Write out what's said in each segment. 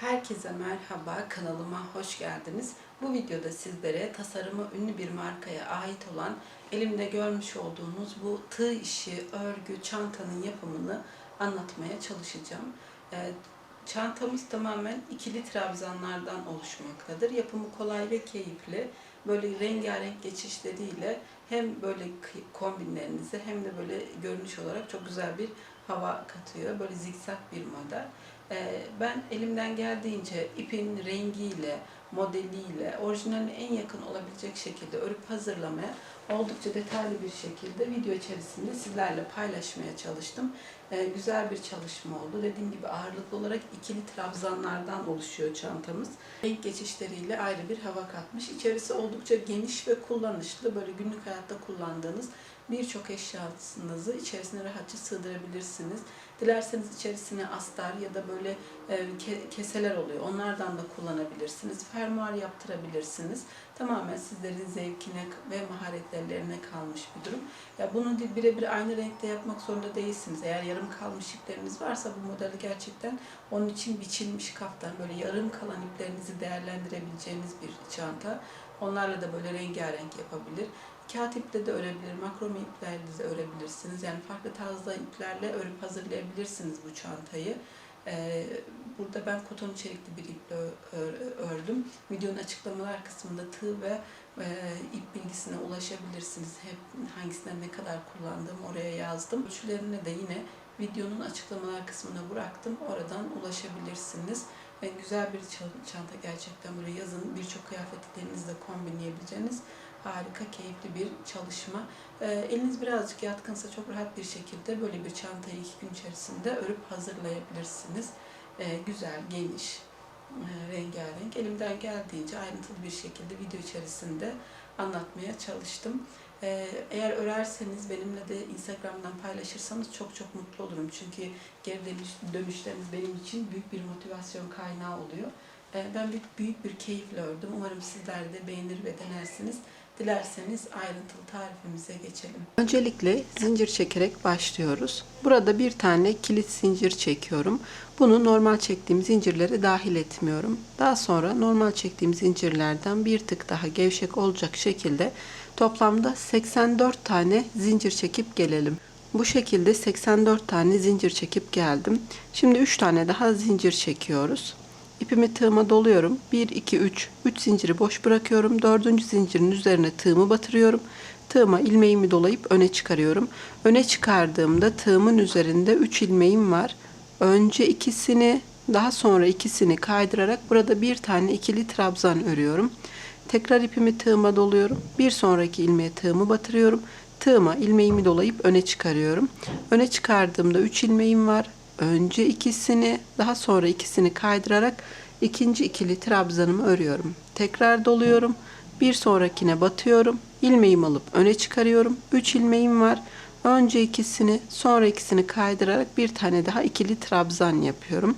Herkese merhaba, kanalıma hoş geldiniz. Bu videoda sizlere tasarımı ünlü bir markaya ait olan elimde görmüş olduğunuz bu tığ işi, örgü, çantanın yapımını anlatmaya çalışacağım. Ee, Çantamız tamamen ikili trabzanlardan oluşmaktadır. Yapımı kolay ve keyifli. Böyle rengarenk geçişleriyle hem böyle kombinlerinize hem de böyle görünüş olarak çok güzel bir hava katıyor. Böyle zikzak bir model. Ee, ben elimden geldiğince ipin rengiyle, modeliyle, orijinaline en yakın olabilecek şekilde örüp hazırlamaya oldukça detaylı bir şekilde video içerisinde sizlerle paylaşmaya çalıştım. Ee, güzel bir çalışma oldu. Dediğim gibi ağırlıklı olarak ikili trabzanlardan oluşuyor çantamız. Renk geçişleriyle ayrı bir hava katmış. İçerisi oldukça geniş ve kullanışlı. Böyle günlük hayatta kullandığınız birçok eşyasınızı içerisine rahatça sığdırabilirsiniz. Dilerseniz içerisine astar ya da böyle e, ke- keseler oluyor. Onlardan da kullanabilirsiniz. Fermuar yaptırabilirsiniz. Tamamen sizlerin zevkine ve maharetlerine kalmış bir durum. Ya bunu birebir aynı renkte yapmak zorunda değilsiniz. Eğer yarım kalmış ipleriniz varsa bu modeli gerçekten onun için biçilmiş kaftan böyle yarım kalan iplerinizi değerlendirebileceğiniz bir çanta. Onlarla da böyle rengarenk yapabilir. Kağıt iple de örebilir, makrome iplerle de örebilirsiniz. Yani farklı tarzda iplerle örüp hazırlayabilirsiniz bu çantayı. Ee, burada ben koton içerikli bir iple ördüm. Videonun açıklamalar kısmında tığ ve e, ip bilgisine ulaşabilirsiniz. Hep hangisinden ne kadar kullandığım oraya yazdım. Ölçülerini de yine videonun açıklamalar kısmına bıraktım. Oradan ulaşabilirsiniz. Ve güzel bir çanta gerçekten böyle yazın birçok kıyafetlerinizle kombinleyebileceğiniz harika, keyifli bir çalışma. Ee, eliniz birazcık yatkınsa çok rahat bir şekilde böyle bir çantayı iki gün içerisinde örüp hazırlayabilirsiniz. Ee, güzel, geniş, e, rengarenk. Elimden geldiğince ayrıntılı bir şekilde video içerisinde anlatmaya çalıştım. Ee, eğer örerseniz benimle de Instagram'dan paylaşırsanız çok çok mutlu olurum. Çünkü geri dönüş- dönüşleriniz benim için büyük bir motivasyon kaynağı oluyor. Ee, ben büyük, büyük bir keyifle ördüm. Umarım sizler de beğenir ve denersiniz. Dilerseniz ayrıntılı tarifimize geçelim. Öncelikle zincir çekerek başlıyoruz. Burada bir tane kilit zincir çekiyorum. Bunu normal çektiğim zincirlere dahil etmiyorum. Daha sonra normal çektiğim zincirlerden bir tık daha gevşek olacak şekilde toplamda 84 tane zincir çekip gelelim. Bu şekilde 84 tane zincir çekip geldim. Şimdi 3 tane daha zincir çekiyoruz. İpimi tığıma doluyorum. 1, 2, 3. 3 zinciri boş bırakıyorum. 4. zincirin üzerine tığımı batırıyorum. Tığıma ilmeğimi dolayıp öne çıkarıyorum. Öne çıkardığımda tığımın üzerinde 3 ilmeğim var. Önce ikisini daha sonra ikisini kaydırarak burada bir tane ikili trabzan örüyorum. Tekrar ipimi tığıma doluyorum. Bir sonraki ilmeğe tığımı batırıyorum. Tığıma ilmeğimi dolayıp öne çıkarıyorum. Öne çıkardığımda 3 ilmeğim var. Önce ikisini, daha sonra ikisini kaydırarak ikinci ikili trabzanımı örüyorum. Tekrar doluyorum. Bir sonrakine batıyorum. İlmeğimi alıp öne çıkarıyorum. 3 ilmeğim var. Önce ikisini, sonra ikisini kaydırarak bir tane daha ikili trabzan yapıyorum.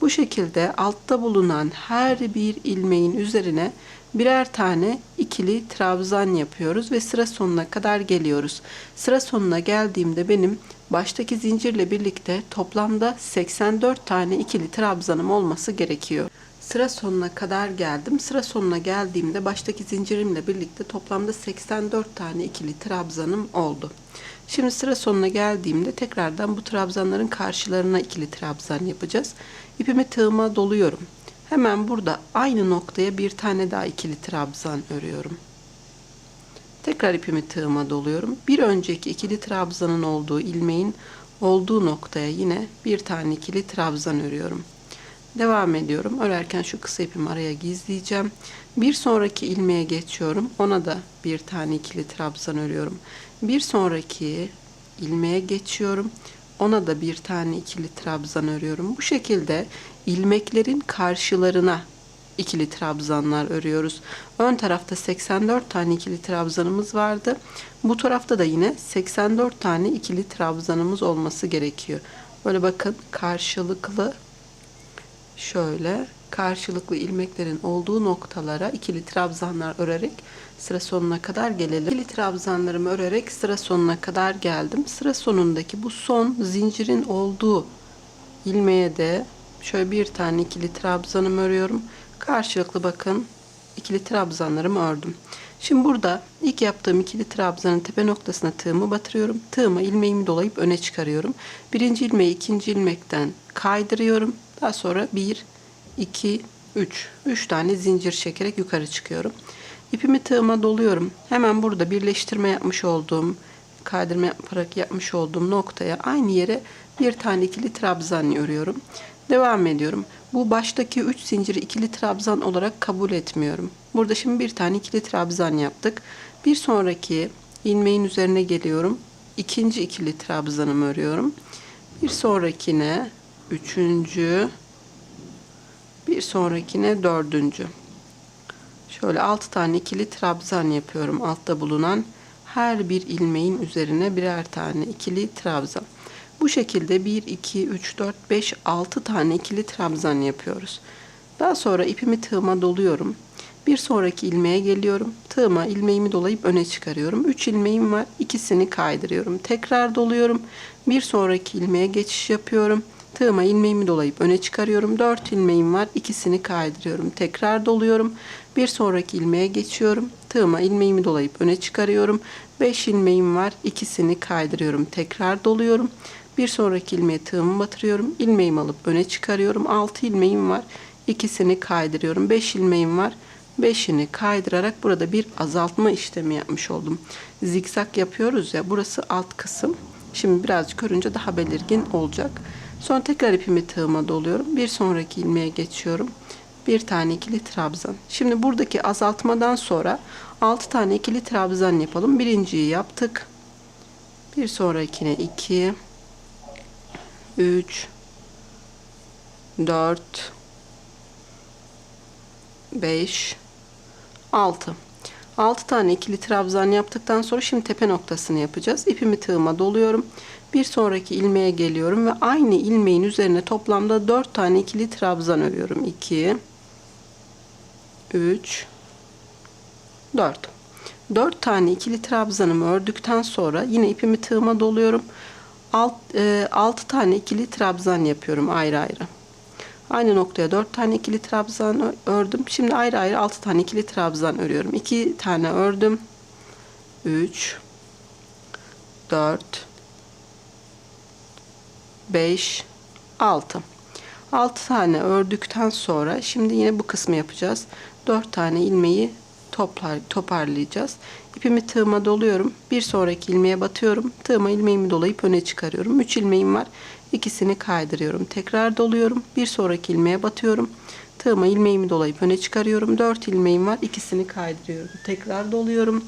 Bu şekilde altta bulunan her bir ilmeğin üzerine birer tane ikili trabzan yapıyoruz ve sıra sonuna kadar geliyoruz. Sıra sonuna geldiğimde benim baştaki zincirle birlikte toplamda 84 tane ikili trabzanım olması gerekiyor. Sıra sonuna kadar geldim. Sıra sonuna geldiğimde baştaki zincirimle birlikte toplamda 84 tane ikili trabzanım oldu. Şimdi sıra sonuna geldiğimde tekrardan bu trabzanların karşılarına ikili trabzan yapacağız. İpimi tığıma doluyorum. Hemen burada aynı noktaya bir tane daha ikili trabzan örüyorum. Tekrar ipimi tığıma doluyorum. Bir önceki ikili trabzanın olduğu ilmeğin olduğu noktaya yine bir tane ikili trabzan örüyorum. Devam ediyorum. Örerken şu kısa ipimi araya gizleyeceğim. Bir sonraki ilmeğe geçiyorum. Ona da bir tane ikili trabzan örüyorum. Bir sonraki ilmeğe geçiyorum. Ona da bir tane ikili trabzan örüyorum. Bu şekilde ilmeklerin karşılarına ikili trabzanlar örüyoruz. Ön tarafta 84 tane ikili trabzanımız vardı. Bu tarafta da yine 84 tane ikili trabzanımız olması gerekiyor. Böyle bakın karşılıklı şöyle karşılıklı ilmeklerin olduğu noktalara ikili trabzanlar örerek sıra sonuna kadar gelelim. İkili trabzanlarımı örerek sıra sonuna kadar geldim. Sıra sonundaki bu son zincirin olduğu ilmeğe de Şöyle bir tane ikili trabzanımı örüyorum. Karşılıklı bakın ikili trabzanlarımı ördüm. Şimdi burada ilk yaptığım ikili trabzanın tepe noktasına tığımı batırıyorum. Tığıma ilmeğimi dolayıp öne çıkarıyorum. Birinci ilmeği ikinci ilmekten kaydırıyorum. Daha sonra bir, iki, üç. Üç tane zincir çekerek yukarı çıkıyorum. İpimi tığıma doluyorum. Hemen burada birleştirme yapmış olduğum, kaydırma yaparak yapmış olduğum noktaya aynı yere bir tane ikili trabzan örüyorum. Devam ediyorum. Bu baştaki 3 zinciri ikili trabzan olarak kabul etmiyorum. Burada şimdi bir tane ikili trabzan yaptık. Bir sonraki ilmeğin üzerine geliyorum. İkinci ikili trabzanımı örüyorum. Bir sonrakine üçüncü, bir sonrakine dördüncü. Şöyle 6 tane ikili trabzan yapıyorum. Altta bulunan her bir ilmeğin üzerine birer tane ikili trabzan. Bu şekilde 1, 2, 3, 4, 5, 6 tane ikili trabzan yapıyoruz. Daha sonra ipimi tığıma doluyorum. Bir sonraki ilmeğe geliyorum. Tığıma ilmeğimi dolayıp öne çıkarıyorum. 3 ilmeğim var. İkisini kaydırıyorum. Tekrar doluyorum. Bir sonraki ilmeğe geçiş yapıyorum. Tığıma ilmeğimi dolayıp öne çıkarıyorum. 4 ilmeğim var. İkisini kaydırıyorum. Tekrar doluyorum. Bir sonraki ilmeğe geçiyorum. Tığıma ilmeğimi dolayıp öne çıkarıyorum. 5 ilmeğim var. İkisini kaydırıyorum. Tekrar doluyorum. Bir sonraki ilmeğe tığımı batırıyorum. İlmeğimi alıp öne çıkarıyorum. 6 ilmeğim var. İkisini kaydırıyorum. 5 ilmeğim var. 5'ini kaydırarak burada bir azaltma işlemi yapmış oldum. Zikzak yapıyoruz ya. Burası alt kısım. Şimdi birazcık örünce daha belirgin olacak. Sonra tekrar ipimi tığıma doluyorum. Bir sonraki ilmeğe geçiyorum. Bir tane ikili trabzan. Şimdi buradaki azaltmadan sonra 6 tane ikili trabzan yapalım. Birinciyi yaptık. Bir sonrakine 2 3 4 5 6 6 tane ikili trabzan yaptıktan sonra şimdi tepe noktasını yapacağız. İpimi tığıma doluyorum. Bir sonraki ilmeğe geliyorum ve aynı ilmeğin üzerine toplamda 4 tane ikili trabzan örüyorum. 2 3 4 4 tane ikili trabzanımı ördükten sonra yine ipimi tığıma doluyorum. 6, e, 6 tane ikili trabzan yapıyorum ayrı ayrı. Aynı noktaya 4 tane ikili trabzan ördüm. Şimdi ayrı ayrı 6 tane ikili trabzan örüyorum. 2 tane ördüm. 3 4 5 6 6 tane ördükten sonra şimdi yine bu kısmı yapacağız. 4 tane ilmeği toplar, toparlayacağız. İpimi tığıma doluyorum. Bir sonraki ilmeğe batıyorum. Tığıma ilmeğimi dolayıp öne çıkarıyorum. 3 ilmeğim var. İkisini kaydırıyorum. Tekrar doluyorum. Bir sonraki ilmeğe batıyorum. Tığıma ilmeğimi dolayıp öne çıkarıyorum. 4 ilmeğim var. İkisini kaydırıyorum. Tekrar doluyorum.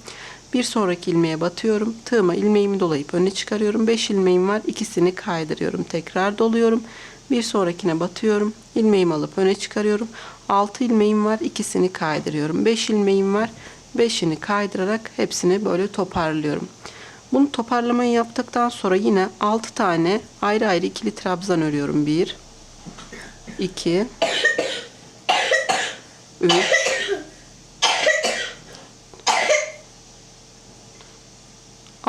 Bir sonraki ilmeğe batıyorum. Tığıma ilmeğimi dolayıp öne çıkarıyorum. 5 ilmeğim var. İkisini kaydırıyorum. Tekrar doluyorum. Bir sonrakine batıyorum. ilmeğimi alıp öne çıkarıyorum. 6 ilmeğim var. ikisini kaydırıyorum. 5 ilmeğim var. 5'ini kaydırarak hepsini böyle toparlıyorum. Bunu toparlamayı yaptıktan sonra yine 6 tane ayrı ayrı ikili trabzan örüyorum. 1 2 3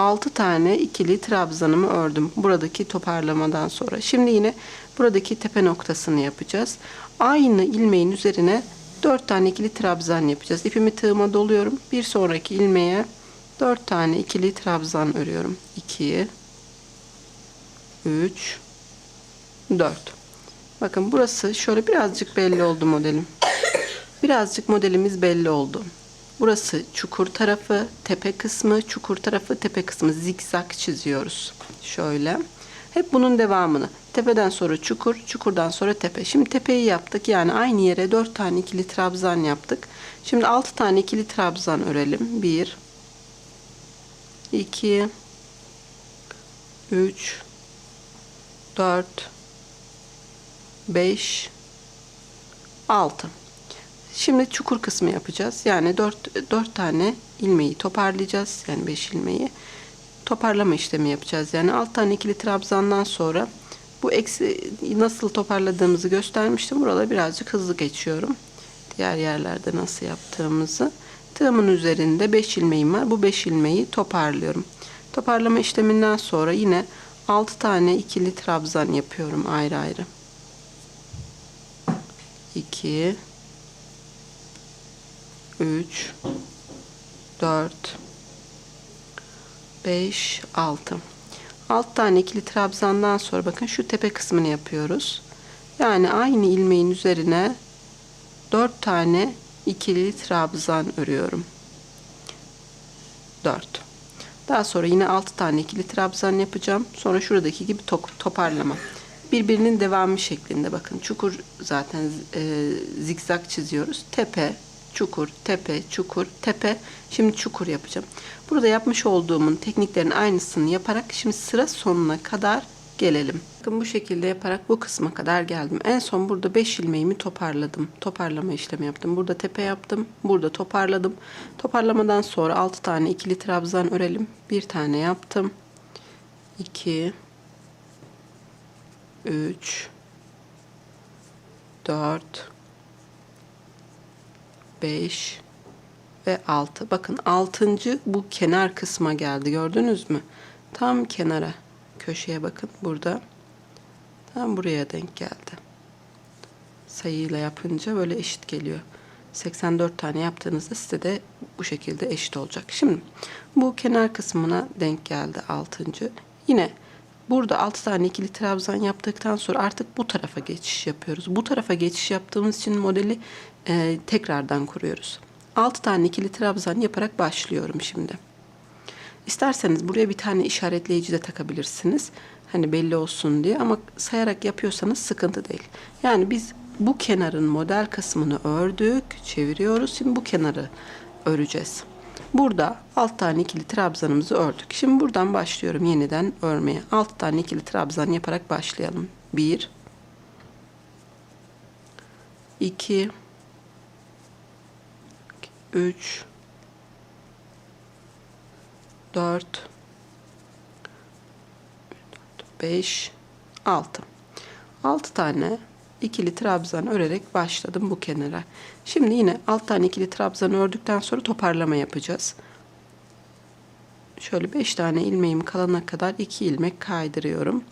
6 tane ikili trabzanımı ördüm. Buradaki toparlamadan sonra. Şimdi yine buradaki tepe noktasını yapacağız. Aynı ilmeğin üzerine 4 tane ikili trabzan yapacağız. İpimi tığıma doluyorum. Bir sonraki ilmeğe 4 tane ikili trabzan örüyorum. 2 3 4 Bakın burası şöyle birazcık belli oldu modelim. Birazcık modelimiz belli oldu. Burası çukur tarafı, tepe kısmı, çukur tarafı, tepe kısmı zikzak çiziyoruz. Şöyle. Hep bunun devamını. Tepeden sonra çukur, çukurdan sonra tepe. Şimdi tepeyi yaptık. Yani aynı yere 4 tane ikili trabzan yaptık. Şimdi 6 tane ikili trabzan örelim. 1 2 3 4 5 6 Şimdi çukur kısmı yapacağız. Yani 4, 4 tane ilmeği toparlayacağız. Yani 5 ilmeği toparlama işlemi yapacağız. Yani 6 tane ikili trabzandan sonra bu eksi nasıl toparladığımızı göstermiştim. Burada birazcık hızlı geçiyorum. Diğer yerlerde nasıl yaptığımızı. Tığımın üzerinde 5 ilmeğim var. Bu 5 ilmeği toparlıyorum. Toparlama işleminden sonra yine 6 tane ikili trabzan yapıyorum ayrı ayrı. 2 3 4 5 6 6 tane ikili trabzandan sonra bakın şu tepe kısmını yapıyoruz. Yani aynı ilmeğin üzerine 4 tane ikili trabzan örüyorum. 4. Daha sonra yine 6 tane ikili trabzan yapacağım. Sonra şuradaki gibi to- toparlama. Birbirinin devamı şeklinde bakın. Çukur zaten e, zikzak çiziyoruz. Tepe, çukur, tepe, çukur, tepe. Şimdi çukur yapacağım. Burada yapmış olduğumun tekniklerin aynısını yaparak şimdi sıra sonuna kadar gelelim. Bakın bu şekilde yaparak bu kısma kadar geldim. En son burada 5 ilmeğimi toparladım. Toparlama işlemi yaptım. Burada tepe yaptım. Burada toparladım. Toparlamadan sonra 6 tane ikili trabzan örelim. Bir tane yaptım. 2 3 4 5 ve 6. Bakın 6. bu kenar kısma geldi. Gördünüz mü? Tam kenara köşeye bakın burada. Tam buraya denk geldi. Sayıyla yapınca böyle eşit geliyor. 84 tane yaptığınızda size de bu şekilde eşit olacak. Şimdi bu kenar kısmına denk geldi 6. Yine burada 6 tane ikili trabzan yaptıktan sonra artık bu tarafa geçiş yapıyoruz. Bu tarafa geçiş yaptığımız için modeli e, tekrardan kuruyoruz. 6 tane ikili trabzan yaparak başlıyorum şimdi. İsterseniz buraya bir tane işaretleyici de takabilirsiniz. Hani belli olsun diye ama sayarak yapıyorsanız sıkıntı değil. Yani biz bu kenarın model kısmını ördük, çeviriyoruz. Şimdi bu kenarı öreceğiz. Burada 6 tane ikili trabzanımızı ördük. Şimdi buradan başlıyorum yeniden örmeye. 6 tane ikili trabzan yaparak başlayalım. 1 2 3 4 5 6 6 tane ikili trabzan örerek başladım bu kenara. Şimdi yine 6 tane ikili trabzan ördükten sonra toparlama yapacağız. Şöyle 5 tane ilmeğim kalana kadar 2 ilmek kaydırıyorum.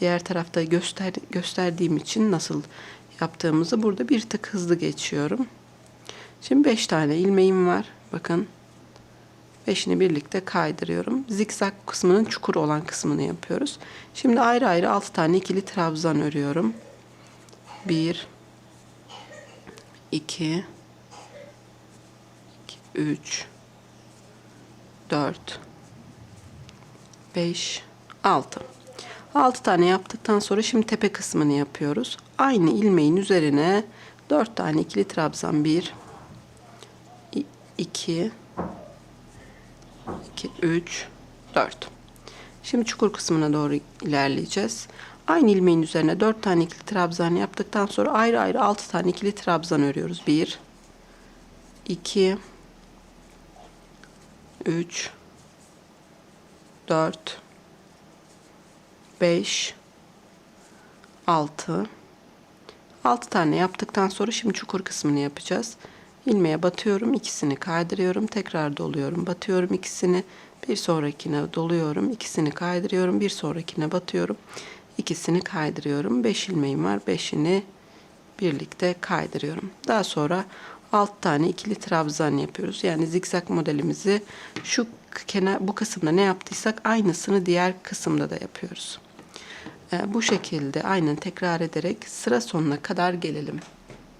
Diğer tarafta göster gösterdiğim için nasıl yaptığımızı burada bir tık hızlı geçiyorum. Şimdi 5 tane ilmeğim var. Bakın. Beşini birlikte kaydırıyorum. Zikzak kısmının çukur olan kısmını yapıyoruz. Şimdi ayrı ayrı 6 tane ikili trabzan örüyorum. 1 2 3 4 5 6 6 tane yaptıktan sonra şimdi tepe kısmını yapıyoruz. Aynı ilmeğin üzerine 4 tane ikili trabzan 1 2 2 3 4 Şimdi çukur kısmına doğru ilerleyeceğiz. Aynı ilmeğin üzerine 4 tane ikili trabzan yaptıktan sonra ayrı ayrı 6 tane ikili trabzan örüyoruz. 1 2 3 4 5 6 6 tane yaptıktan sonra şimdi çukur kısmını yapacağız. İlmeğe batıyorum, ikisini kaydırıyorum, tekrar doluyorum, batıyorum ikisini, bir sonrakine doluyorum, ikisini kaydırıyorum, bir sonrakine batıyorum, ikisini kaydırıyorum. 5 ilmeğim var, 5'ini birlikte kaydırıyorum. Daha sonra 6 tane ikili trabzan yapıyoruz. Yani zikzak modelimizi şu kenar bu kısımda ne yaptıysak aynısını diğer kısımda da yapıyoruz. Ee, bu şekilde aynen tekrar ederek sıra sonuna kadar gelelim.